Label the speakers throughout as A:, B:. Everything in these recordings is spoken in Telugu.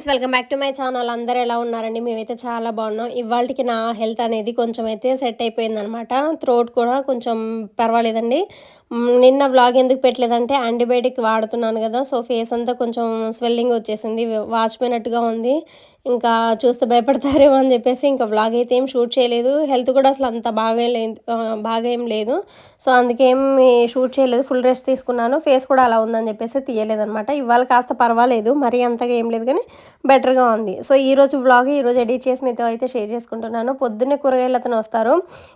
A: Friends welcome back to my channel. అందరూ ఎలా ఉన్నారండి? మేమైతే చాలా బాగున్నాం. ఇవాళకి నా హెల్త్ అనేది కొంచెం అయితే సెట్ అయిపోయిందనమాట. థ్రోట్ కూడా కొంచెం పర్వాలేదండి. నిన్న వ్లాగ్ ఎందుకు పెట్టలేదంటే యాంటీబయాటిక్ వాడుతున్నాను కదా సో ఫేస్ అంతా కొంచెం స్వెల్లింగ్ వచ్చేసింది వాచిపోయినట్టుగా ఉంది. ఇంకా చూస్తే భయపడతారేమో అని చెప్పేసి ఇంకా వ్లాగ్ అయితే ఏం షూట్ చేయలేదు. హెల్త్ కూడా అసలు అంత బాగా లేదు బాగా ఏం లేదు. సో అందుకేం షూట్ చేయలేదు ఫుల్ రెస్ట్ తీసుకున్నాను. ఫేస్ కూడా అలా ఉందని చెప్పేసి తీయలేదనమాట ఇవాళ కాస్త పర్వాలేదు మరీ అంతగా ఏం లేదు కానీ బెటర్గా ఉంది. సో ఈరోజు వ్లాగ్ ఈరోజు ఎడిట్ చేసి మీతో అయితే షేర్ చేసుకుంటున్నాను. పొద్దున్నే కూరగాయలు అతను వస్తారు.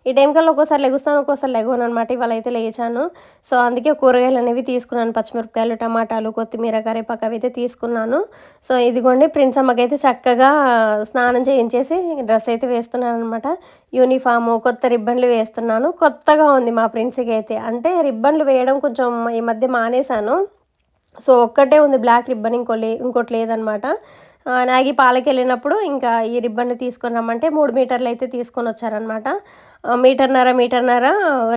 A: ఈ టైం కల్లా ఒక్కోసారి లెగుస్తాను ఒక్కోసారి లెగవను అనమాట ఇవాళ అయితే లేచాను. సో అందుకే కూరగాయలు అనేవి తీసుకున్నాను. పచ్చిమిరపకాయలు టమాటాలు కొత్తిమీర కరివేపాకు అవి అయితే తీసుకున్నాను. సో ఇదిగోండి ప్రిన్స్ అమ్మకైతే చక్కగా స్నానం చేయించేసి డ్రెస్ అయితే వేస్తున్నాను అనమాట యూనిఫాము కొత్త రిబ్బన్లు వేస్తున్నాను. కొత్తగా ఉంది మా ప్రిన్స్కి అయితే. అంటే రిబ్బన్లు వేయడం కొంచెం ఈ మధ్య మానేశాను. సో ఒక్కటే ఉంది బ్లాక్ రిబ్బన్ ఇంకో లే ఇంకోటి లేదనమాట నాగి పాలకి వెళ్ళినప్పుడు ఇంకా ఈ రిబ్బన్ తీసుకొని రమ్మంటే మూడు మీటర్లు అయితే తీసుకొని వచ్చారనమాట ఆ, మీటర్న్నర మీటర్న్నర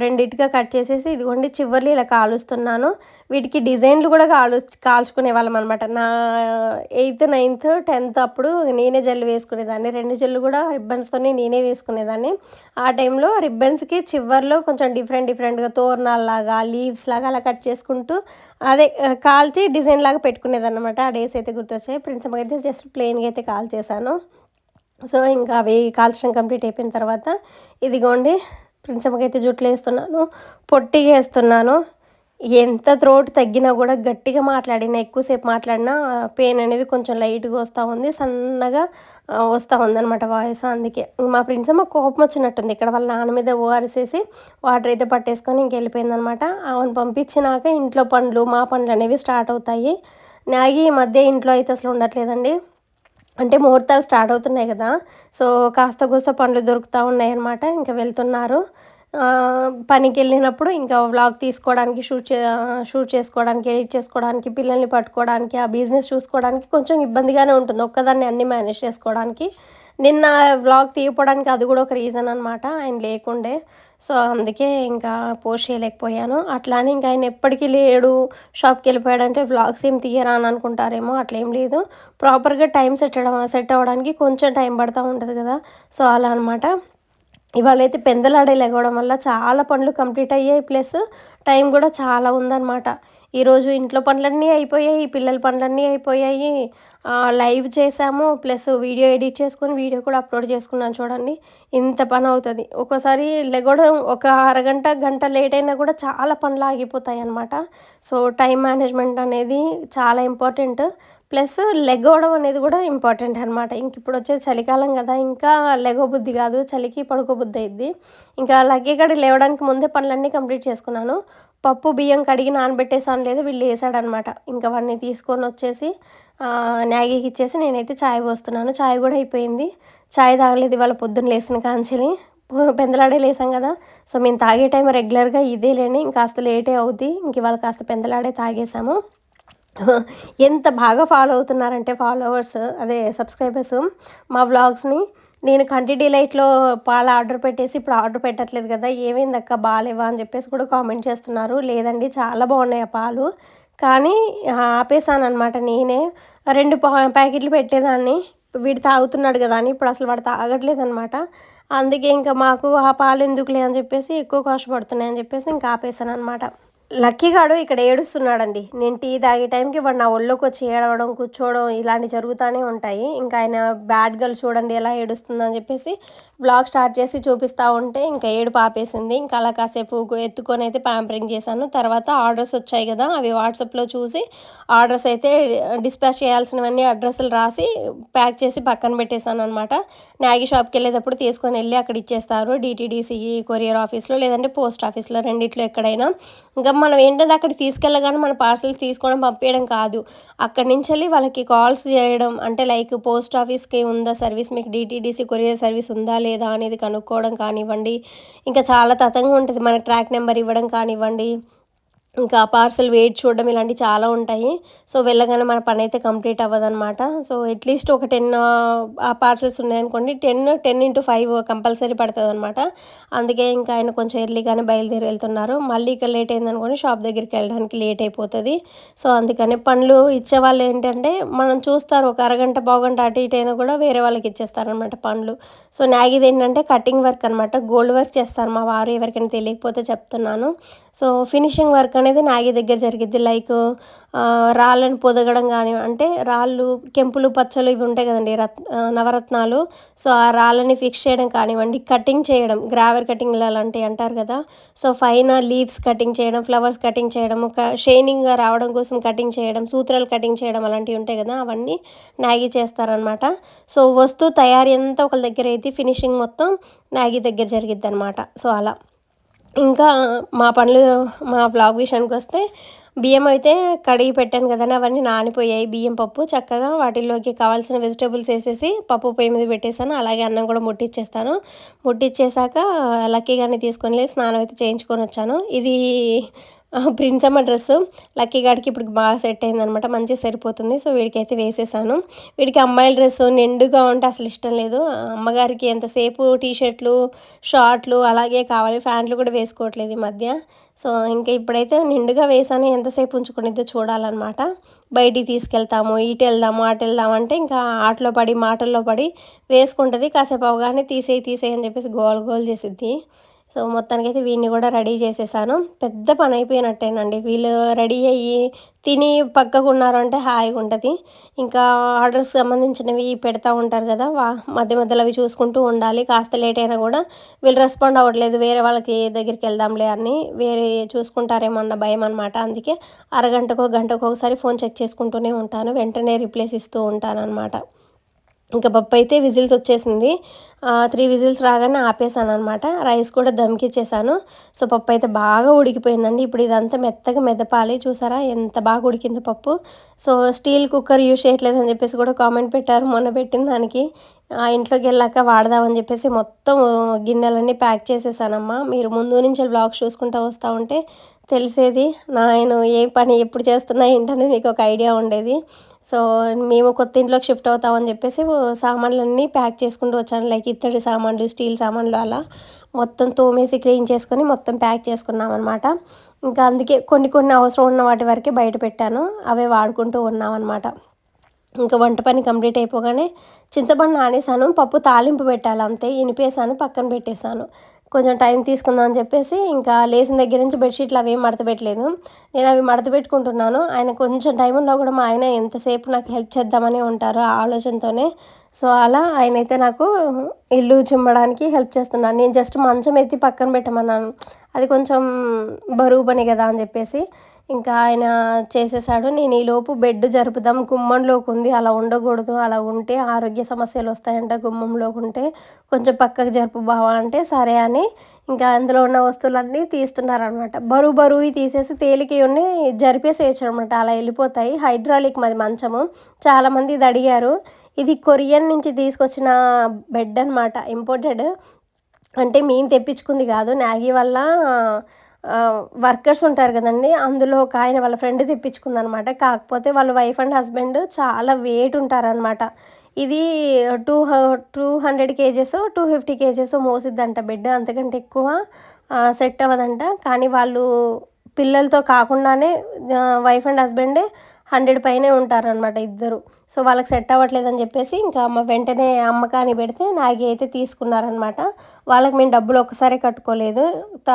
A: రెండిటిగా కట్ చేసేసి ఇదిగోండి చివర్లు ఇలా కాలుస్తున్నాను. వీటికి డిజైన్లు కూడా కాలు కాల్చుకునే వాళ్ళం అనమాట నా ఎయిత్ నైన్త్ టెన్త్ అప్పుడు నేనే జల్లు వేసుకునేదాన్ని. రెండు జల్లు కూడా రిబ్బన్స్తోనే నేనే వేసుకునేదాన్ని. ఆ టైంలో రిబ్బన్స్కి చివర్లో కొంచెం డిఫరెంట్ డిఫరెంట్గా తోరణాల్లాగా లీవ్స్ లాగా అలా కట్ చేసుకుంటూ అదే కాల్చి డిజైన్ లాగా పెట్టుకునేదన్నమాట. ఆ డేస్ అయితే గుర్తొచ్చాయి. ప్రిన్సిపల్ అయితే జస్ట్ ప్లెయిన్గా అయితే కాల్ చేశాను. సో ఇంకా అవి కాల్చడం కంప్లీట్ అయిపోయిన తర్వాత ఇదిగోండి ప్రిన్సమ్మకి అయితే జుట్లు వేస్తున్నాను పొట్టిగా వేస్తున్నాను. ఎంత త్రోట్ తగ్గినా కూడా గట్టిగా మాట్లాడినా ఎక్కువసేపు మాట్లాడినా పెయిన్ అనేది కొంచెం లైట్గా వస్తూ ఉంది సన్నగా వస్తూ ఉందన్నమాట వాయిస్ అందుకే. మా ప్రిన్సమ్మ కోపం వచ్చినట్టుంది ఇక్కడ వాళ్ళ నాన్న మీద ఓఆర్సేసి వాటర్ అయితే పట్టేసుకొని ఇంకెళ్ళిపోయిందనమాట ఆమెను పంపించినాక ఇంట్లో పనులు మా పనులు అనేవి స్టార్ట్ అవుతాయి. నాగి ఈ మధ్య ఇంట్లో అయితే అసలు ఉండట్లేదండి. అంటే ముహూర్తాలు స్టార్ట్ అవుతున్నాయి కదా. సో కాస్త కూస్త పనులు దొరుకుతూ ఉన్నాయన్నమాట. ఇంకా వెళ్తున్నారు. పనికి వెళ్ళినప్పుడు ఇంకా వ్లాగ్ తీసుకోవడానికి షూట్ చే షూట్ చేసుకోవడానికి ఎడిట్ చేసుకోవడానికి పిల్లల్ని పట్టుకోవడానికి ఆ బిజినెస్ చూసుకోవడానికి కొంచెం ఇబ్బందిగానే ఉంటుంది. ఒక్కదాన్ని అన్ని మేనేజ్ చేసుకోవడానికి. నిన్న వ్లాగ్ తీయపోవడానికి అది కూడా ఒక రీజన్ అనమాట ఆయన లేకుండే. సో అందుకే ఇంకా పోస్ట్ చేయలేకపోయాను. అట్లానే ఇంకా ఆయన ఎప్పటికీ లేడు. షాప్కి వెళ్ళిపోయాడంటే వ్లాగ్స్ ఏం తీయరా అని అనుకుంటారేమో అట్లా ఏం లేదు. ప్రాపర్గా టైం సెట్ అవ్వడం సెట్ అవ్వడానికి కొంచెం టైం పడుతూ ఉంటుంది కదా. సో అలా అనమాట ఇవాళ అయితే పెందలాడే లెగవడం వల్ల చాలా పనులు కంప్లీట్ అయ్యాయి. ప్లస్ టైం కూడా చాలా ఉందన్నమాట. ఈరోజు ఇంట్లో పనులన్నీ అయిపోయాయి పిల్లల పనులన్నీ అయిపోయాయి. లైవ్ చేసాము ప్లస్ వీడియో ఎడిట్ చేసుకొని వీడియో కూడా అప్లోడ్ చేసుకున్నాను చూడండి. ఇంత పని అవుతుంది. ఒక్కోసారి లెగవడం ఒక అరగంట గంట లేట్ అయినా కూడా చాలా పనులు ఆగిపోతాయి అన్నమాట. సో టైం మేనేజ్మెంట్ అనేది చాలా ఇంపార్టెంట్. ప్లస్ లెగవడం అనేది కూడా ఇంపార్టెంట్ అనమాట ఇంక ఇప్పుడు వచ్చేది చలికాలం కదా ఇంకా లెగో బుద్ధి కాదు చలికి పడుకో బుద్ధి అయింది ఇంకా లగ్గేగడి లేవడానికి ముందే పనులన్నీ కంప్లీట్ చేసుకున్నాను. పప్పు బియ్యం కడిగి నానబెట్టేసాను లేదు వీళ్ళు వేసాడనమాట. ఇంకా అవన్నీ తీసుకొని వచ్చేసి న్యాగీకి ఇచ్చేసి నేనైతే చాయ్ పోస్తున్నాను. చాయ్ కూడా అయిపోయింది. చాయ్ తాగలేదు ఇవాళ పొద్దున్న లేసిన కాంచెలి. పెందలాడే లేసాం కదా. సో మేము తాగే టైం రెగ్యులర్గా ఇదే లేని ఇంకాస్త లేటే అవుద్ది. ఇంక ఇవాళ కాస్త పెందలాడే తాగేసాము. ఎంత బాగా ఫాలో అవుతున్నారంటే ఫాలోవర్స్ అదే సబ్స్క్రైబర్స్ మా వ్లాగ్స్ని నేను కంటి డిలైట్లో పాలు ఆర్డర్ పెట్టేసి ఇప్పుడు ఆర్డర్ పెట్టట్లేదు కదా ఏమైంది అక్క బాగాలేవా అని చెప్పేసి కూడా కామెంట్ చేస్తున్నారు. లేదండి చాలా బాగున్నాయి ఆ పాలు. కానీ ఆపేసానమాట నేనే. రెండు పా ప్యాకెట్లు పెట్టేదాన్ని. వీడు తాగుతున్నాడు కదా అని ఇప్పుడు అసలు వాడు తాగట్లేదు అనమాట అందుకే ఇంకా మాకు ఆ పాలు ఎందుకులే అని చెప్పేసి ఎక్కువ కష్టపడుతున్నాయి అని చెప్పేసి ఇంకా ఆపేసాను అనమాట లక్కీగాడు ఇక్కడ ఏడుస్తున్నాడండి. నేను టీ తాగే టైంకి వాడు నా ఒళ్ళోకి వచ్చి ఏడవడం కూర్చోవడం ఇలాంటివి జరుగుతూనే ఉంటాయి. ఇంకా ఆయన బ్యాడ్ గర్ల్ చూడండి ఎలా ఏడుస్తుందని చెప్పేసి బ్లాగ్ స్టార్ట్ చేసి చూపిస్తూ ఉంటే ఇంకా ఏడు పాపేసింది ఇంకా అలా కాసేపు ఎత్తుకొని అయితే ప్యాంపరింగ్ చేశాను. తర్వాత ఆర్డర్స్ వచ్చాయి కదా అవి వాట్సాప్లో చూసి ఆర్డర్స్ అయితే డిస్పాచ్ చేయాల్సినవన్నీ అడ్రస్లు రాసి ప్యాక్ చేసి పక్కన పెట్టేశాను అనమాట నాగి షాప్కి వెళ్ళేటప్పుడు తీసుకొని వెళ్ళి అక్కడ ఇచ్చేస్తారు. డిటీడీసీ కొరియర్ ఆఫీస్లో లేదంటే పోస్ట్ ఆఫీస్లో రెండిట్లో ఎక్కడైనా. ఇంకా మనం ఏంటంటే అక్కడికి తీసుకెళ్ళగానే మన పార్సల్స్ తీసుకోవడం పంపించడం కాదు. అక్కడి నుంచి వెళ్ళి వాళ్ళకి కాల్స్ చేయడం అంటే లైక్ పోస్ట్ ఆఫీస్కి ఉందా సర్వీస్? మీకు డిటీడీసీ కొరియర్ సర్వీస్ ఉందా లేదా అనేది కనుక్కోవడం కానివ్వండి. ఇంకా చాలా తతంగా ఉంటుంది. మనకి ట్రాక్ నెంబర్ ఇవ్వడం కానివ్వండి. ఇంకా పార్సల్ వెయిట్ చూడడం ఇలాంటివి చాలా ఉంటాయి. సో వెళ్ళగానే మన పని అయితే కంప్లీట్ అవ్వదన్నమాట. సో అట్లీస్ట్ ఒక టెన్ ఆ పార్సల్స్ ఉన్నాయనుకోండి ten ten into five compulsory పడుతుంది అనమాట అందుకే ఇంకా ఆయన కొంచెం ఎర్లీగానే బయలుదేరి వెళ్తున్నారు. మళ్ళీ ఇక్కడ లేట్ అయిందనుకోండి షాప్ దగ్గరికి వెళ్ళడానికి లేట్ అయిపోతుంది. సో అందుకని పనులు ఇచ్చే వాళ్ళు ఏంటంటే మనం చూస్తారు ఒక అరగంట పావుగంట అటు ఇటు అయినా కూడా వేరే వాళ్ళకి ఇచ్చేస్తారనమాట పనులు. సో నాగిది ఏంటంటే కటింగ్ వర్క్ అనమాట గోల్డ్ వర్క్ చేస్తారు మా వారు ఎవరికైనా తెలియకపోతే చెప్తున్నాను. సో ఫినిషింగ్ వర్క్ అనేది నాగి దగ్గర జరిగిద్ది. లైక్ రాళ్ళను పొదగడం కానీ అంటే రాళ్ళు కెంపులు పచ్చలు ఇవి ఉంటాయి కదండి రత్ నవరత్నాలు. సో ఆ రాళ్ళని ఫిక్స్ చేయడం కానివ్వండి కటింగ్ చేయడం గ్రావర్ కటింగ్ అలాంటివి అంటారు కదా. సో ఫైన లీవ్స్ కటింగ్ చేయడం ఫ్లవర్స్ కటింగ్ చేయడం ఒక షైనింగ్గా రావడం కోసం కటింగ్ చేయడం సూత్రాలు కటింగ్ చేయడం అలాంటివి ఉంటాయి కదా అవన్నీ నాగి చేస్తారనమాట సో వస్తువు తయారీ అంతా ఒకళ్ళ దగ్గర అయితే ఫినిషింగ్ మొత్తం నాగి దగ్గర జరిగిద్ది అనమాట సో అలా. ఇంకా మా పనులు మా బ్లాగ్ విషయానికి వస్తే బియ్యం అయితే కడిగి పెట్టాను కదండి అవన్నీ నానిపోయాయి. బియ్యం పప్పు చక్కగా వాటిల్లోకి కావాల్సిన వెజిటేబుల్స్ వేసేసి పప్పు పొయ్యి మీద పెట్టేశాను. అలాగే అన్నం కూడా ముట్టిచ్చేస్తాను. ముట్టిచ్చేసాక లక్కీగానే తీసుకొని స్నానం అయితే చేయించుకొని వచ్చాను. ఇది ప్రిన్సమ్మ డ్రెస్ లక్కీ గాడికి ఇప్పుడు బాగా సెట్ అయిందనమాట. మంచిగా సరిపోతుంది. సో వీడికైతే వేసేసాను. వీడికి అమ్మాయిల డ్రెస్ నిండుగా ఉంటే అసలు ఇష్టం లేదు. అమ్మగారికి ఎంతసేపు టీషర్ట్లు షార్ట్లు అలాగే కావాలి. ఫ్యాంట్లు కూడా వేసుకోవట్లేదు ఈ మధ్య. సో ఇంకా ఇప్పుడైతే నిండుగా వేసాను. ఎంతసేపు ఉంచుకునేదో చూడాలన్నమాట. బయటికి తీసుకెళ్తాము ఇటు వెళ్దాము అటు వెళ్దాము అంటే ఇంకా ఆటలో పడి మాటల్లో పడి వేసుకుంటుంది. కాసేపు అవగానే తీసేయి తీసేయి అని చెప్పేసి గోల్ గోల్ చేసిద్ది. సో మొత్తానికి అయితే వీడిని కూడా రెడీ చేసేసాను. పెద్ద పని అయిపోయినట్టేనండి. వీళ్ళు రెడీ అయ్యి తిని పక్కకు ఉన్నారు అంటే హాయిగా ఉంటుంది. ఇంకా ఆర్డర్స్ సంబంధించినవి పెడతా ఉంటారు కదా వా మధ్య మధ్యలో అవి చూసుకుంటూ ఉండాలి. కాస్త లేట్ అయినా కూడా వీళ్ళు రెస్పాండ్ అవ్వట్లేదు. వేరే వాళ్ళకి దగ్గరికి వెళ్దాంలే అని వేరే చూసుకుంటారేమో అన్న భయం అనమాట అందుకే అరగంటకో గంటకో ఒకసారి ఫోన్ చెక్ చేసుకుంటూనే ఉంటాను. వెంటనే రిప్లేస్ ఇస్తూ ఉంటాను అనమాట ఇంకా పప్పు అయితే విజిల్స్ వచ్చేసింది. త్రీ విజిల్స్ రాగానే ఆపేసాను అనమాట రైస్ కూడా దమ్కిచ్చేసాను సో పప్పు అయితే బాగా ఉడికిపోయిందండి. ఇప్పుడు ఇదంతా మెత్తగా మెదపాలి. చూసారా? ఎంత బాగా ఉడికిందో పప్పు. సో స్టీల్ కుక్కర్ యూజ్ చేయట్లేదని చెప్పేసి కూడా కామెంట్ పెట్టారు మొన్న పెట్టిన దానికి. ఆ ఇంట్లోకి వెళ్ళాక వాడదామని చెప్పేసి మొత్తం గిన్నెలన్నీ ప్యాక్ చేసేసానమ్మా. మీరు ముందు నుంచి బ్లాగ్స్ చూసుకుంటూ వస్తూ ఉంటే తెలిసేది. నేను ఏ పని ఎప్పుడు చేస్తున్నా ఏంటనేది మీకు ఒక ఐడియా ఉండేది. సో మేము కొత్త ఇంట్లోకి షిఫ్ట్ అవుతామని చెప్పేసి సామాన్లన్నీ ప్యాక్ చేసుకుంటూ వచ్చాను. లైక్ ఇత్తడి సామాన్లు స్టీల్ సామాన్లు అలా మొత్తం తోమేసి క్లీన్ చేసుకొని మొత్తం ప్యాక్ చేసుకున్నాం అనమాట ఇంకా అందుకే కొన్ని కొన్ని అవసరం ఉన్న వాటి వరకే బయట పెట్టాను. అవే వాడుకుంటూ ఉన్నాం అనమాట ఇంకా వంట పని కంప్లీట్ అయిపోగానే చింతపండు నానేసాను. పప్పు తాలింపు పెట్టాలి అంతే ఇనిపేసాను పక్కన పెట్టేశాను. కొంచెం టైం తీసుకుందాం అని చెప్పేసి ఇంకా లేచిన దగ్గర నుంచి బెడ్షీట్లు అవి ఏం మడత పెట్టలేదు నేను అవి మడత పెట్టుకుంటున్నాను ఆయన కొంచెం టైం ఉన్నా కూడా మా ఆయన ఎంతసేపు నాకు హెల్ప్ చేద్దామని ఉంటారు ఆ ఆలోచనతోనే. సో అలా ఆయన అయితే నాకు ఇల్లు చిమ్మడానికి హెల్ప్ చేస్తున్నాను నేను జస్ట్ మంచం ఎత్తి పక్కన పెట్టమన్నాను. అది కొంచెం బరువు పని కదా అని చెప్పేసి. ఇంకా ఆయన చేసేసాడు. నేను ఈలోపు బెడ్ జరుపుదాం గుమ్మంలోకి ఉంది అలా ఉండకూడదు అలా ఉంటే ఆరోగ్య సమస్యలు వస్తాయంట గుమ్మంలోకి ఉంటే. కొంచెం పక్కకు జరుపు బావా అంటే సరే అని ఇంకా అందులో ఉన్న వస్తువులన్నీ తీస్తున్నారనమాట. బరువు బరువు తీసేసి తేలిక ఉండి జరిపేసేయచ్చు అనమాట అలా వెళ్ళిపోతాయి. హైడ్రాలిక్ మాది మంచము. చాలామంది ఇది అడిగారు. ఇది కొరియన్ నుంచి తీసుకొచ్చిన బెడ్ అనమాట ఇంపోర్టెడ్. అంటే మేము తెప్పించుకుంది కాదు నాగి వల్ల వర్కర్స్ ఉంటారు కదండి అందులో ఒక ఆయన వాళ్ళ ఫ్రెండ్ తెప్పించుకుందనమాట. కాకపోతే వాళ్ళ వైఫ్ అండ్ హస్బెండ్ చాలా వెయిట్ ఉంటారనమాట. ఇది two two hundred kgs two fifty kgs మోసిద్దంట బిడ్డ అంతకంటే ఎక్కువ సెట్ అవ్వదంట. కానీ వాళ్ళు పిల్లలతో కాకుండానే వైఫ్ అండ్ హస్బెండే హండ్రెడ్ పైనే ఉంటారనమాట ఇద్దరు. సో వాళ్ళకి సెట్ అవ్వట్లేదని చెప్పేసి ఇంకా అమ్మ వెంటనే అమ్మకాన్ని పెడితే నాగి అయితే తీసుకున్నారనమాట వాళ్ళకి మేము డబ్బులు ఒక్కసారి కట్టుకోలేదు.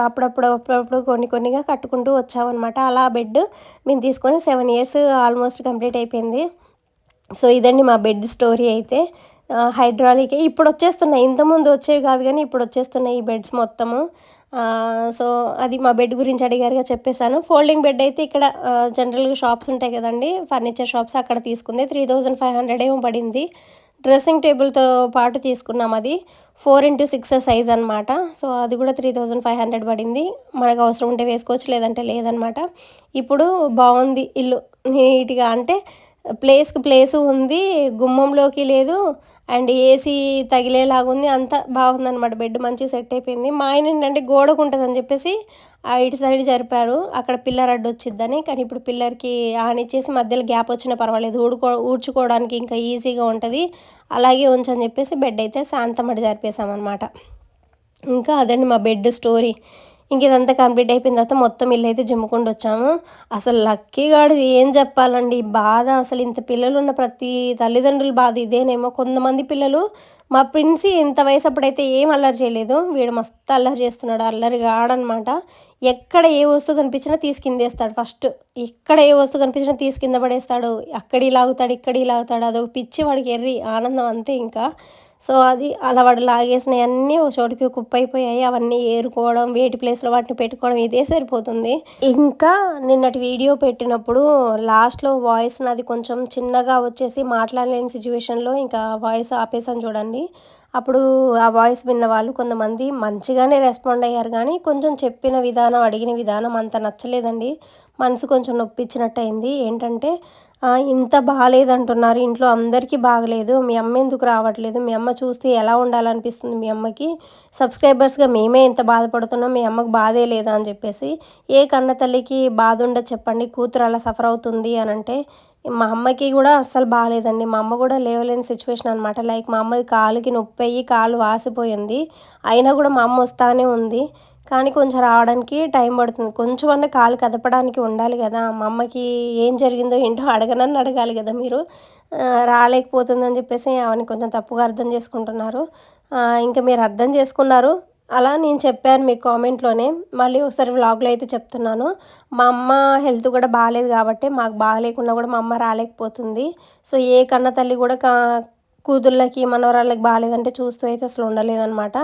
A: అప్పుడప్పుడు అప్పుడప్పుడు కొన్ని కొన్నిగా కట్టుకుంటూ వచ్చామన్నమాట. అలా బెడ్ మేము తీసుకొని సెవెన్ ఇయర్స్ ఆల్మోస్ట్ కంప్లీట్ అయిపోయింది. సో ఇదండి మా బెడ్ స్టోరీ అయితే. హైడ్రాలిక్ ఇప్పుడు వచ్చేస్తున్నాయి. ఇంతకుముందు వచ్చేవి కాదు కానీ ఇప్పుడు వచ్చేస్తున్నాయి ఈ బెడ్స్ మొత్తము. సో అది మా బెడ్ గురించి అడిగారుగా చెప్పేశాను. ఫోల్డింగ్ బెడ్ అయితే ఇక్కడ జనరల్గా షాప్స్ ఉంటాయి కదండి. ఫర్నిచర్ షాప్స్ అక్కడ తీసుకుంది. త్రీ థౌజండ్ ఫైవ్ హండ్రెడ్ ఏమో పడింది. డ్రెస్సింగ్ టేబుల్తో పాటు తీసుకున్నాం అది. ఫోర్ ఇంటూ సిక్స్ సైజ్ అనమాట సో అది కూడా త్రీ థౌజండ్ ఫైవ్ హండ్రెడ్ పడింది. మనకు అవసరం ఉంటే వేసుకోవచ్చు లేదంటే లేదనమాట ఇప్పుడు బాగుంది ఇల్లు. నీట్గా అంటే ప్లేస్కి ప్లేసు ఉంది. గుమ్మంలోకి లేదు. అండ్ ఏసీ తగిలేలాగా ఉంది అంత బాగుందనమాట బెడ్ మంచి సెట్ అయిపోయింది. మా ఆయన ఏంటంటే గోడకు ఉంటుందని చెప్పేసి ఆ ఇటు సైడ్ జరిపారు. అక్కడ పిల్లర్ అడ్డు వచ్చిద్దని కానీ ఇప్పుడు పిల్లర్కి ఆనిచ్చేసి మధ్యలో గ్యాప్ వచ్చినా పర్వాలేదు. ఊడుకో ఊడ్చుకోవడానికి ఇంకా ఈజీగా ఉంటుంది. అలాగే ఉంచని చెప్పేసి బెడ్ అయితే శాంతమడి జరిపేసామన్నమాట ఇంకా అదండి మా బెడ్ స్టోరీ. ఇంక ఇదంతా కంప్లీట్ అయిపోయిన తర్వాత మొత్తం ఇల్లు అయితే జిమ్ముకుండా వచ్చాము. అసలు లక్కీ గాడిది ఏం చెప్పాలండి? బాధ అసలు ఇంత పిల్లలు ఉన్న ప్రతి తల్లిదండ్రుల బాధ ఇదేనేమో. కొంతమంది పిల్లలు మా ప్రిన్సి ఇంత వయసు అప్పుడైతే ఏం అల్లరి చేయలేదు. వీడు మస్తు అల్లరి చేస్తున్నాడు. అల్లరి గాడనమాట. ఎక్కడ ఏ వస్తువు కనిపించినా తీసుకిందేస్తాడు ఫస్ట్. ఎక్కడ ఏ వస్తువు కనిపించినా తీసుకింద పడేస్తాడు. అక్కడి లాగుతాడు ఇక్కడి లాగుతాడు. అదొక పిచ్చి వాడికి ఎర్రి ఆనందం అంతే ఇంకా. సో అది అలా వాడు లాగేసినవి అన్నీ ఒక చోటుకి కుప్పైపోయాయి. అవన్నీ ఏరుకోవడం వేటి ప్లేస్లో వాటిని పెట్టుకోవడం ఇదే సరిపోతుంది. ఇంకా నిన్నటి వీడియో పెట్టినప్పుడు లాస్ట్లో వాయిస్ నాది కొంచెం చిన్నగా వచ్చేసి మాట్లాడలేని సిచ్యువేషన్లో ఇంకా వాయిస్ ఆపేసాను చూడండి. అప్పుడు ఆ వాయిస్ విన్న వాళ్ళు కొంతమంది మంచిగానే రెస్పాండ్ అయ్యారు కానీ కొంచెం చెప్పిన విధానం అడిగిన విధానం అంత నచ్చలేదండి. మనసు కొంచెం నొప్పించినట్టు అయింది ఏంటంటే ఇంత బాగాలేదంటున్నారు ఇంట్లో అందరికీ బాగలేదు మీ అమ్మ ఎందుకు రావట్లేదు మీ అమ్మ చూస్తే ఎలా ఉండాలనిపిస్తుంది మీ అమ్మకి? సబ్స్క్రైబర్స్గా మేమే ఇంత బాధపడుతున్నాం మీ అమ్మకు బాధే లేదా? అని చెప్పేసి ఏ కన్న తల్లికి బాధ ఉండదు చెప్పండి కూతురు అలా సఫర్ అవుతుంది అని అంటే మా అమ్మకి కూడా అస్సలు బాగాలేదండి. మా అమ్మ కూడా లేవలేని సిచ్యువేషన్ అనమాట లైక్ మా అమ్మది కాలుకి నొప్పి అయ్యి కాలు వాసిపోయింది. అయినా కూడా మా అమ్మ వస్తానే ఉంది. కానీ కొంచెం రావడానికి టైం పడుతుంది. కొంచెం అన్న కాలు కదపడానికి ఉండాలి కదా. మా అమ్మకి ఏం జరిగిందో ఏంటో అడగనని అడగాలి కదా మీరు. రాలేకపోతుందని చెప్పేసి ఆమెని కొంచెం తప్పుగా అర్థం చేసుకుంటున్నారు. ఇంకా మీరు అర్థం చేసుకున్నారు. అలా నేను చెప్పాను మీ కామెంట్లోనే. మళ్ళీ ఒకసారి వ్లాగ్లో అయితే చెప్తున్నాను. మా అమ్మ హెల్త్ కూడా బాగాలేదు కాబట్టి మాకు బాగాలేకుండా కూడా మా అమ్మ రాలేకపోతుంది. సో ఏ కన్న తల్లి కూడా కూతుళ్ళకి మనవరాళ్ళకి బాగాలేదంటే చూస్తూ అయితే అసలు ఉండలేదన్నమాట.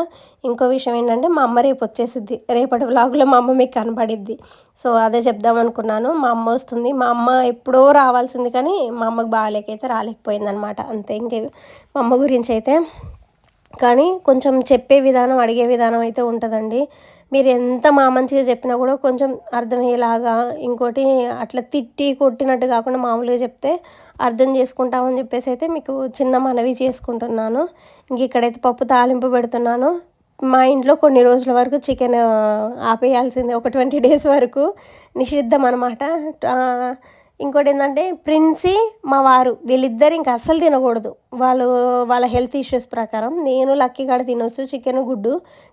A: ఇంకో విషయం ఏంటంటే మా అమ్మ రేపు వచ్చేసిద్ది. రేపటి వ్లాగ్లో మా అమ్మ మీకు కనబడిద్ది సో అదే చెప్దాం అనుకున్నాను మా అమ్మ వస్తుంది. మా అమ్మ ఎప్పుడో రావాల్సింది కానీ మా అమ్మకి బాగాలేకైతే రాలేకపోయిందనమాట అంతే ఇంకే మా అమ్మ గురించి అయితే కానీ కొంచెం చెప్పే విధానం అడిగే విధానం అయితే ఉంటుందండి. మీరు ఎంత మా మంచిగా చెప్పినా కూడా కొంచెం అర్థమయ్యేలాగా ఇంకోటి అట్లా తిట్టి కొట్టినట్టు కాకుండా మామూలుగా చెప్తే అర్థం చేసుకుంటామని చెప్పేసి అయితే మీకు చిన్న మనవి చేసుకుంటున్నాను. ఇంక ఇక్కడైతే పప్పు తాలింపు పెడుతున్నాను. మా ఇంట్లో కొన్ని రోజుల వరకు చికెన్ ఆపేయాల్సిందే ఒక ట్వంటీ డేస్ వరకు. నిషిద్ధం అనమాట ఇంకోటి ఏంటంటే ప్రిన్సీ మా వారు వీళ్ళిద్దరు ఇంకా అస్సలు తినకూడదు. వాళ్ళు వాళ్ళ హెల్త్ ఇష్యూస్ ప్రకారం నేను లక్కీ కాడ తినొచ్చు చికెన్ గుడ్డు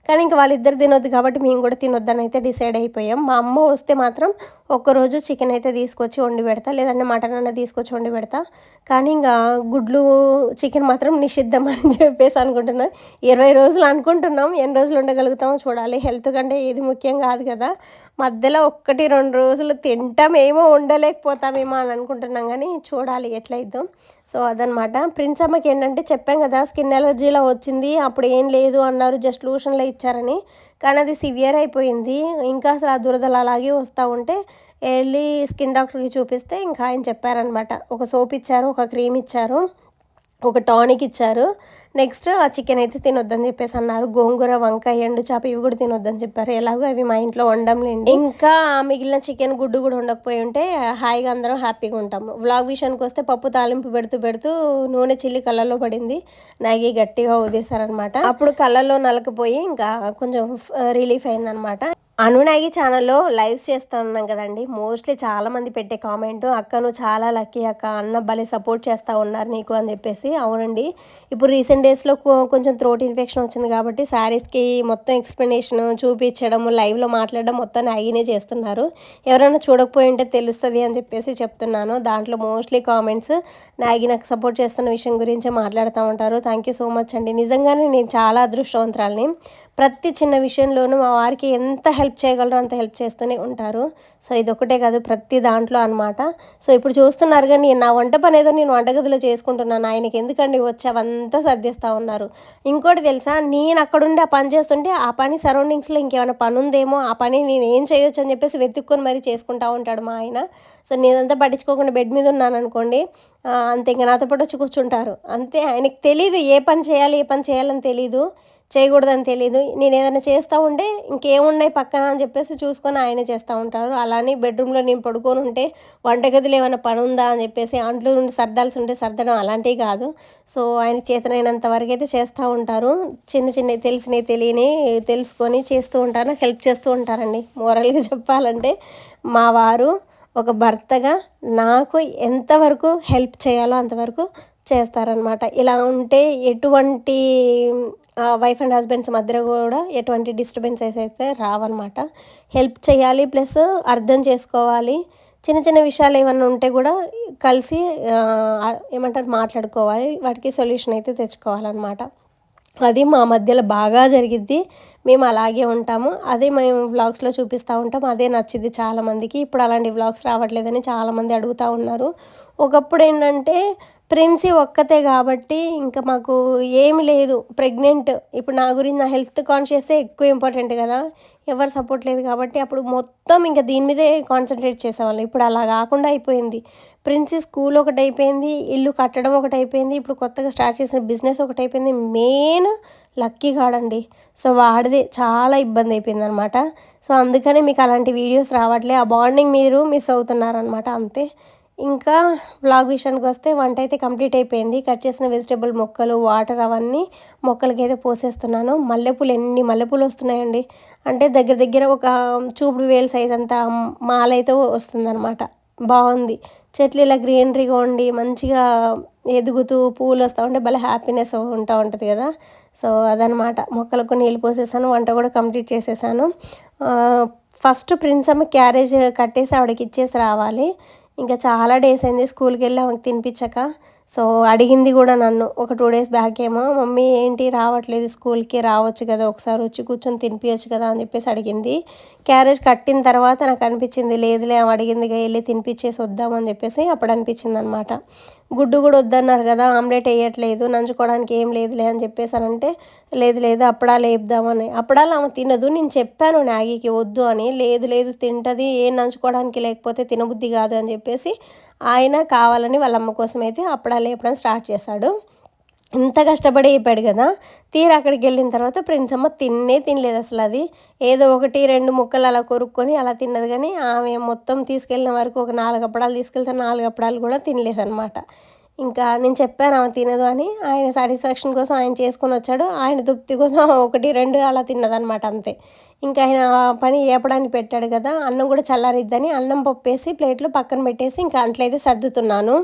A: కానీ ఇంకా వాళ్ళిద్దరు తినొద్దు కాబట్టి మేము కూడా తినొద్దని అయితే డిసైడ్ అయిపోయాం. మా అమ్మ వస్తే మాత్రం ఒక్కరోజు చికెన్ అయితే తీసుకొచ్చి వండి పెడతా లేదంటే మటన్ అన్న తీసుకొచ్చి వండి పెడతా. కానీ ఇంకా గుడ్లు చికెన్ మాత్రం నిషిద్ధం అని చెప్పేసి అనుకుంటున్నాం. ఇరవై రోజులు అనుకుంటున్నాం ఎన్ని రోజులు ఉండగలుగుతామో చూడాలి. హెల్త్ కంటే ఏది ముఖ్యం కాదు కదా. మధ్యలో ఒక్కటి రెండు రోజులు తింటామేమో ఉండలేకపోతామేమో అని అనుకుంటున్నాం కానీ చూడాలి ఎట్లయిద్దాం సో అదనమాట ప్రిన్స్ అమ్మకి ఏంటంటే చెప్పాం కదా స్కిన్ ఎలర్జీలో వచ్చింది అప్పుడు ఏం లేదు అన్నారు జస్ట్ లూషన్లో ఇచ్చారని. కానీ అది సివియర్ అయిపోయింది. ఇంకా అసలు ఆ దురదలు అలాగే వస్తూ ఉంటే వెళ్ళి స్కిన్ డాక్టర్కి చూపిస్తే ఇంకా ఆయన చెప్పారనమాట ఒక సోప్ ఇచ్చారు ఒక క్రీమ్ ఇచ్చారు. ఒక టానిక్ ఇచ్చారు. నెక్స్ట్ ఆ చికెన్ అయితే తినొద్దని చెప్పేసి అన్నారు. గోంగూర వంకాయ ఎండు చేప ఇవి కూడా తినొద్దని చెప్పారు. ఎలాగో అవి మా ఇంట్లో వండంలేండి ఇంకా మిగిలిన చికెన్ గుడ్డు కూడా ఉండకపోయి ఉంటే హాయిగా అందరం హ్యాపీగా ఉంటాము. వ్లాగ్ విషయానికి వస్తే పప్పు తాలింపు పెడుతూ పెడుతూ నూనె చిల్లి కళ్ళలో పడింది. నాగి గట్టిగా వదిలేశారనమాట అప్పుడు కళ్ళల్లో నలకపోయి ఇంకా కొంచెం రిలీఫ్ అయిందనమాట అనునాగి ఛానల్లో లైవ్స్ చేస్తూ ఉన్నాం కదండి. మోస్ట్లీ చాలామంది పెట్టే కామెంట్ అక్క నువ్వు చాలా లక్కీ అక్క అన్న భలే సపోర్ట్ చేస్తూ ఉన్నారు నీకు అని చెప్పేసి. అవునండి. ఇప్పుడు రీసెంట్ డేస్లో కొంచెం థ్రోట్ ఇన్ఫెక్షన్ వచ్చింది కాబట్టి శారీస్కి మొత్తం ఎక్స్ప్లెనేషన్ చూపించడం లైవ్లో మాట్లాడడం మొత్తం నాగినే చేస్తున్నారు. ఎవరైనా చూడకపోయి ఉంటే తెలుస్తుంది అని చెప్పేసి చెప్తున్నాను. దాంట్లో మోస్ట్లీ కామెంట్స్ నాగి నాకు సపోర్ట్ చేస్తున్న విషయం గురించి మాట్లాడుతూ ఉంటారు. థ్యాంక్ యూ సో మచ్ అండి. నిజంగానే నేను చాలా అదృష్టవంతురాలని. ప్రతి చిన్న విషయంలోనూ మా వారికి ఎంత హెల్ప్ హెల్ప్ చేయగలరో అంత హెల్ప్ చేస్తూనే ఉంటారు. సో ఇది ఒకటే కాదు ప్రతి దాంట్లో అనమాట సో ఇప్పుడు చూస్తున్నారు కానీ నా వంట పని ఏదో నేను వంటగదిలో చేసుకుంటున్నాను ఆయనకి ఎందుకండి వచ్చి అవంతా సర్దిస్తూ ఉన్నారు. ఇంకోటి తెలుసా నేను అక్కడుండి ఆ పని చేస్తుంటే ఆ పని సరౌండింగ్స్లో ఇంకేమైనా పని ఉందేమో ఆ పని నేను ఏం చేయొచ్చు అని చెప్పేసి వెతుక్కొని మరీ చేసుకుంటూ ఉంటాడు మా ఆయన. సో నేనంతా పట్టించుకోకుండా బెడ్ మీద ఉన్నాను అనుకోండి అంతే ఇంకా నాతో పాటు వచ్చి కూర్చుంటారు. అంతే ఆయనకి తెలీదు ఏ పని చేయాలి ఏ పని చేయాలని తెలీదు. చేయకూడదని తెలియదు నేను ఏదైనా చేస్తూ ఉంటే ఇంకేమున్నాయి పక్కన అని చెప్పేసి చూసుకొని ఆయన చేస్తూ ఉంటారు. అలానే బెడ్రూమ్లో నేను పడుకొని ఉంటే వంటగదిలో ఏమైనా పని ఉందా అని చెప్పేసి అంట్లు నుండి సర్దాల్సి ఉంటే సర్దడం అలాంటివి కాదు. సో ఆయన చేతనైనంత వరకు అయితే చేస్తూ ఉంటారు. చిన్న చిన్నవి తెలిసినవి తెలియని తెలుసుకొని చేస్తూ ఉంటారు హెల్ప్ చేస్తూ ఉంటారండి. మోరల్గా చెప్పాలంటే మా వారు ఒక భర్తగా నాకు ఎంతవరకు హెల్ప్ చేయాలో అంతవరకు చేస్తారనమాట. ఇలా ఉంటే ఎటువంటి వైఫ్ అండ్ హస్బెండ్స్ మధ్య కూడా ఎటువంటి డిస్టర్బెన్సెస్ అయితే రావన్నమాట హెల్ప్ చేయాలి ప్లస్ అర్థం చేసుకోవాలి. చిన్న చిన్న విషయాలు ఏమన్నా ఉంటే కూడా కలిసి ఏమంటారు మాట్లాడుకోవాలి. వాటికి సొల్యూషన్ అయితే తెచ్చుకోవాలన్నమాట అది మా మధ్యలో బాగా జరిగిద్ది. మేము అలాగే ఉంటాము. అదే మేము వ్లాగ్స్లో చూపిస్తూ ఉంటాం. అదే నచ్చింది చాలామందికి. ఇప్పుడు అలాంటి వ్లాగ్స్ రావట్లేదని చాలామంది అడుగుతూ ఉన్నారు. ఒకప్పుడు ఏంటంటే ప్రిన్సీ ఒక్కతే కాబట్టి ఇంకా మాకు ఏమి లేదు. ప్రెగ్నెంట్. ఇప్పుడు నా గురించి నా హెల్త్ కాన్షియస్ ఎక్కువ ఇంపార్టెంట్ కదా. ఎవరు సపోర్ట్ లేదు కాబట్టి అప్పుడు మొత్తం ఇంకా దీని మీదే కాన్సన్ట్రేట్ చేసేవాళ్ళం. ఇప్పుడు అలా కాకుండా అయిపోయింది. ప్రిన్సీ స్కూల్ ఒకటి అయిపోయింది ఇల్లు కట్టడం ఒకటి అయిపోయింది ఇప్పుడు కొత్తగా స్టార్ట్ చేసిన బిజినెస్ ఒకటి అయిపోయింది. మెయిన్ లక్కీ కాడండి సో వాడిదే చాలా ఇబ్బంది అయిపోయింది అనమాట సో అందుకనే మీకు అలాంటి వీడియోస్ రావట్లే. ఆ బాండింగ్ మీరు మిస్ అవుతున్నారనమాట. అంతే. ఇంకా బ్లాగ్ విషయానికి వస్తే వంట అయితే కంప్లీట్ అయిపోయింది. కట్ చేసిన వెజిటేబుల్ మొక్కలు వాటర్ అవన్నీ మొక్కలకి అయితే పోసేస్తున్నాను. మల్లెపూలు ఎన్ని మల్లెపూలు వస్తున్నాయండి? అంటే దగ్గర దగ్గర ఒక చూపుడు వేలు సైజ్ అంతా మాలైతే వస్తుందన్నమాట. బాగుంది. చెట్లు ఇలా గ్రీనరీగా ఉండి మంచిగా ఎదుగుతూ పూలు వస్తూ ఉంటే భలే హ్యాపీనెస్ ఉంటా ఉంటుంది కదా. సో అదనమాట మొక్కలకు నీళ్ళు పోసేసాను వంట కూడా కంప్లీట్ చేసేసాను. ఫస్ట్ ప్రిన్సమ్మ అమ్మ క్యారేజ్ కట్టేసి ఆవిడకి ఇచ్చేసి రావాలి. ఇంకా చాలా డేస్ అయింది స్కూల్కి వెళ్ళి ఆమెకు తినిపించక. సో అడిగింది కూడా నన్ను. ఒక టూ డేస్ బ్యాక్ ఏమో మమ్మీ ఏంటి రావట్లేదు స్కూల్కి? రావచ్చు కదా ఒకసారి వచ్చి కూర్చొని తినిపించచ్చు కదా అని చెప్పేసి అడిగింది. క్యారేజ్ కట్టిన తర్వాత నాకు అనిపించింది లేదులే ఆమె అడిగింది వెళ్ళి తినిపించేసి వద్దామని చెప్పేసి అప్పుడు అనిపించింది అనమాట గుడ్డు కూడా వద్దన్నారు కదా ఆమ్లెట్ వేయట్లేదు నంచుకోవడానికి ఏం లేదులే అని చెప్పేసానంటే లేదు లేదు అప్పడాలు వేపుదామని అప్పడాలు ఆమె తినదు నేను చెప్పాను నాగికి వద్దు అని. లేదు లేదు తింటది ఏం నంచుకోవడానికి లేకపోతే తినబుద్ధి కాదు అని చెప్పేసి ఆయన కావాలని వాళ్ళ అమ్మ కోసం అయితే అప్పడాలు వేపడం స్టార్ట్ చేశాడు. ఇంత కష్టపడి అయిపోయాడు కదా తీరా అక్కడికి వెళ్ళిన తర్వాత ఫ్రెండ్స్ అమ్మ తిన్నే తినలేదు అసలు అది. ఏదో ఒకటి రెండు ముక్కలు అలా కొరుక్కొని అలా తిన్నది కానీ ఆమె మొత్తం తీసుకెళ్ళిన వరకు ఒక నాలుగు అప్పడాలు తీసుకెళ్తే నాలుగు అప్పడాలు కూడా తినలేదన్నమాట. ఇంకా నేను చెప్పాను ఆమె తినదు అని ఆయన సాటిస్ఫాక్షన్ కోసం ఆయన చేసుకొని వచ్చాడు. ఆయన తృప్తి కోసం ఒకటి రెండు అలా తిన్నదనమాట అంతే. ఇంకా ఆయన పని ఏపడానికి పెట్టాడు కదా అన్నం కూడా చల్లారిద్దని అన్నం పప్పేసి ప్లేట్లో పక్కన పెట్టేసి ఇంకా అంట్లయితే సర్దుతున్నాను.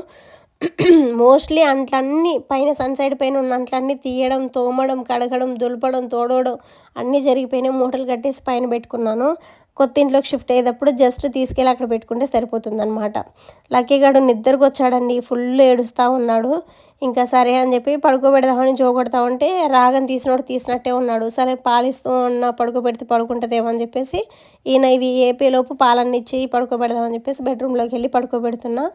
A: మోస్ట్లీ అంట్లన్నీ పైన సన్ సైడ్ పైన ఉన్న అంట్లన్నీ తీయడం తోమడం కడగడం దులపడం తోడవడం అన్నీ జరిగిపోయినాయి మూటలు కట్టేసి పైన పెట్టుకున్నాను. కొత్త ఇంట్లోకి షిఫ్ట్ అయ్యేటప్పుడు జస్ట్ తీసుకెళ్ళి అక్కడ పెట్టుకుంటే సరిపోతుందనమాట లక్కీగాడు నిద్రకు వచ్చాడండి ఫుల్ ఏడుస్తూ ఉన్నాడు. ఇంకా సరే అని చెప్పి పడుకోబెడదామని జోగొడతా ఉంటే రాగం తీసినోడు తీసినట్టే ఉన్నాడు. సరే పాలిస్తూ ఉన్న పడుకోబెడితే పడుకుంటుందేమో అని చెప్పేసి ఈయన ఇవి ఏపీలోపు పాలన్నీ ఇచ్చి పడుకోబెడదామని చెప్పేసి బెడ్రూమ్లోకి వెళ్ళి పడుకోబెడుతున్నా.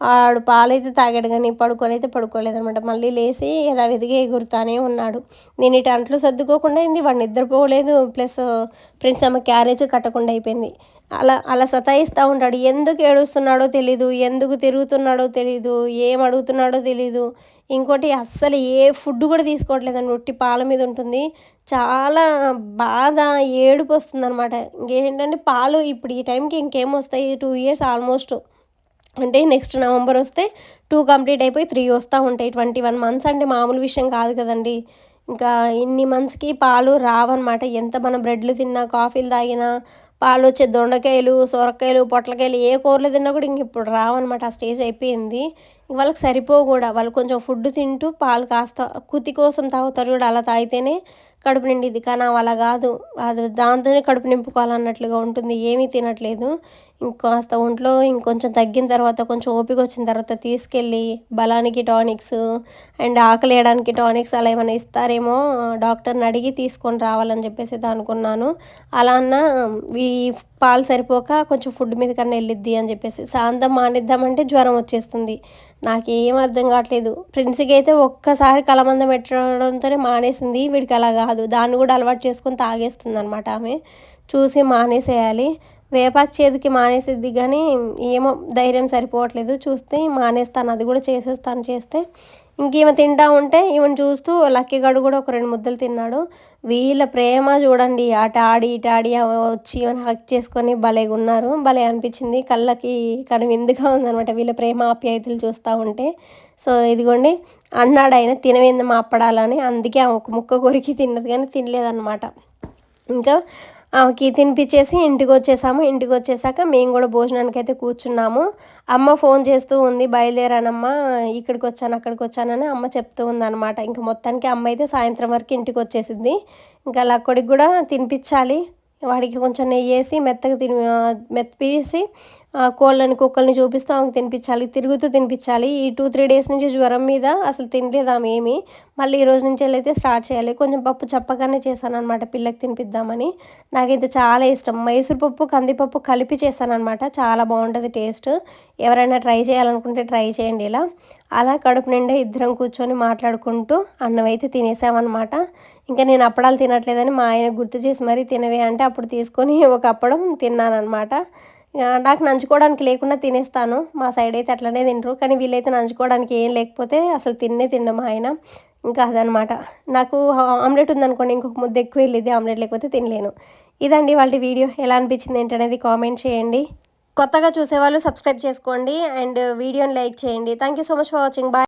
A: ఆడు పాలైతే తాగాడు కానీ పడుకొని అయితే పడుకోలేదనమాట మళ్ళీ లేచి యథావిధిగా ఎగురుతానే ఉన్నాడు. నేను ఇటు అంట్లు సర్దుకోకుండా అయింది వాడు నిద్రపోలేదు ప్లస్ ఫ్రెండ్స్ అమ్మ క్యారేజ్ కట్టకుండా అయిపోయింది. అలా అలా సతాయిస్తూ ఉంటాడు ఎందుకు ఏడుస్తున్నాడో తెలీదు ఎందుకు తిరుగుతున్నాడో తెలీదు ఏం అడుగుతున్నాడో తెలీదు. ఇంకోటి అస్సలు ఏ ఫుడ్ కూడా తీసుకోవట్లేదండి ఒట్టి పాల మీద ఉంటుంది. చాలా బాధ ఏడుపు వస్తుంది అనమాట ఇంకేంటంటే పాలు ఇప్పుడు ఈ టైంకి ఇంకేం వస్తాయి? Two years almost. అంటే నెక్స్ట్ నవంబర్ వస్తే టూ కంప్లీట్ అయిపోయి త్రీ వస్తూ ఉంటాయి. ట్వంటీ వన్ మంత్స్ అంటే మామూలు విషయం కాదు కదండి. ఇంకా ఇన్ని మంత్స్కి పాలు రావన్నమాట. ఎంత మనం బ్రెడ్లు తిన్నా కాఫీలు తాగినా పాలు వచ్చే దొండకాయలు సొరకాయలు పొట్లకాయలు ఏ కూరలు తిన్నా కూడా ఇంక ఇప్పుడు రావన్నమాట. ఆ స్టేజ్ అయిపోయింది. వాళ్ళకి సరిపో కూడా. వాళ్ళు కొంచెం ఫుడ్ తింటూ పాలు కాస్త కుతి కోసం తాగుతారు కూడా. అలా తాగితేనే కడుపు నిండిది కానీ అలా కాదు. అది దాంతోనే కడుపు నింపుకోవాలన్నట్లుగా ఉంటుంది. ఏమీ తినట్లేదు. ఇంకాస్త ఒంట్లో ఇంకొంచెం తగ్గిన తర్వాత కొంచెం ఓపిక వచ్చిన తర్వాత తీసుకెళ్ళి బలానికి టానిక్స్ అండ్ ఆకలి వేయడానికి టానిక్స్ అలా ఏమైనా ఇస్తారేమో డాక్టర్ని అడిగి తీసుకొని రావాలని చెప్పేసి అనుకున్నాను. అలా అన్న ఈ పాలు సరిపోక కొంచెం ఫుడ్ మీద కన్నా వెళ్ళిద్ది అని చెప్పేసి. సాయంత్రం మానిద్దామంటే జ్వరం వచ్చేస్తుంది. నాకేం అర్థం కావట్లేదు. ఫ్రెండ్స్కి అయితే ఒక్కసారి కలమందం పెట్టడంతోనే మానేసింది. వీడికి అలా కాదు. దాన్ని కూడా అలవాటు చేసుకొని తాగేస్తుంది అనమాట ఆమె. చూసి మానేసేయాలి. వేపాచేదికి చేతికి మానేసిద్ది కానీ ఏమో ధైర్యం సరిపోవట్లేదు. చూస్తే మానేస్తాను అది కూడా చేసేస్తాను చేస్తే. ఇంకేమో తింటా ఉంటే ఈమెను చూస్తూ లక్కీగాడు కూడా ఒక రెండు ముద్దలు తిన్నాడు. వీళ్ళ ప్రేమ చూడండి అటు ఆడి ఇటు ఆడి వచ్చి హక్ చేసుకొని భలేగా ఉన్నారు. భలే అనిపించింది. కళ్ళకి కనువిందుగా ఉందనమాట వీళ్ళ ప్రేమ ఆప్యాయతలు చూస్తూ ఉంటే. సో ఇదిగోండి అన్నాడు ఆయన తినవింది మా అప్పడాలని? అందుకే ఆ ఒక ముక్క కొరికి తిన్నది కానీ తినలేదన్నమాట. ఇంకా ఆమెకి తినిపించేసి ఇంటికి వచ్చేసాము ఇంటికి వచ్చేసాక మేము కూడా భోజనానికి అయితే కూర్చున్నాము. అమ్మ ఫోన్ చేస్తూ ఉంది బయలుదేరానమ్మ ఇక్కడికి వచ్చాను అక్కడికి వచ్చానని అమ్మ చెప్తూ ఉంది అనమాట ఇంకా మొత్తానికి అమ్మ అయితే సాయంత్రం వరకు ఇంటికి వచ్చేసింది ఇంకా లక్కడికి కూడా తినిపించాలి వాడికి కొంచెం నెయ్యి వేసి మెత్తగా తిని మెత్తపీసి కోళ్ళని కుక్కల్ని చూపిస్తూ ఆమెకు తినిపించాలి తిరుగుతూ తినిపించాలి ఈ టూ త్రీ డేస్ నుంచి జ్వరం మీద అసలు తినలేదు ఆమె ఏమి. మళ్ళీ ఈ రోజు నుంచి వెళ్ళైతే స్టార్ట్ చేయాలి. కొంచెం పప్పు చెప్పగానే చేశాను అనమాట పిల్లకి తినిపిద్దామని. నాకైతే చాలా ఇష్టం. మైసూర్ పప్పు కందిపప్పు కలిపి చేశాను అనమాట చాలా బాగుంటుంది టేస్ట్. ఎవరైనా ట్రై చేయాలనుకుంటే ట్రై చేయండి ఇలా. అలా కడుపు నిండా ఇద్దరం కూర్చొని మాట్లాడుకుంటూ అన్నం అయితే తినేసామన్నమాట. ఇంకా నేను అప్పడాలు తినట్లేదని మా ఆయన గుర్తు చేసి మరీ తినవే అంటే అప్పుడు తీసుకొని ఒక అప్పడం తిన్నానమాట నాకు నంచుకోవడానికి లేకుండా తినేస్తాను. మా సైడ్ అయితే అట్లనే తినరు. కానీ వీళ్ళైతే నంచుకోవడానికి ఏం లేకపోతే అసలు తిన్నే మా ఆయన. ఇంకా అదనమాట నాకు ఆమ్లెట్ ఉందనుకోండి ఇంకొక ముద్ద ఎక్కువ వెళ్ళింది ఆమ్లెట్ లేకపోతే తినలేను. ఇదండి వాళ్ళ వీడియో. ఎలా అనిపించింది ఏంటనేది కామెంట్ చేయండి. కొత్తగా చూసేవాళ్ళు సబ్స్క్రైబ్ చేసుకోండి అండ్ వీడియోని లైక్ చేయండి. Thank you so much for watching. Bye.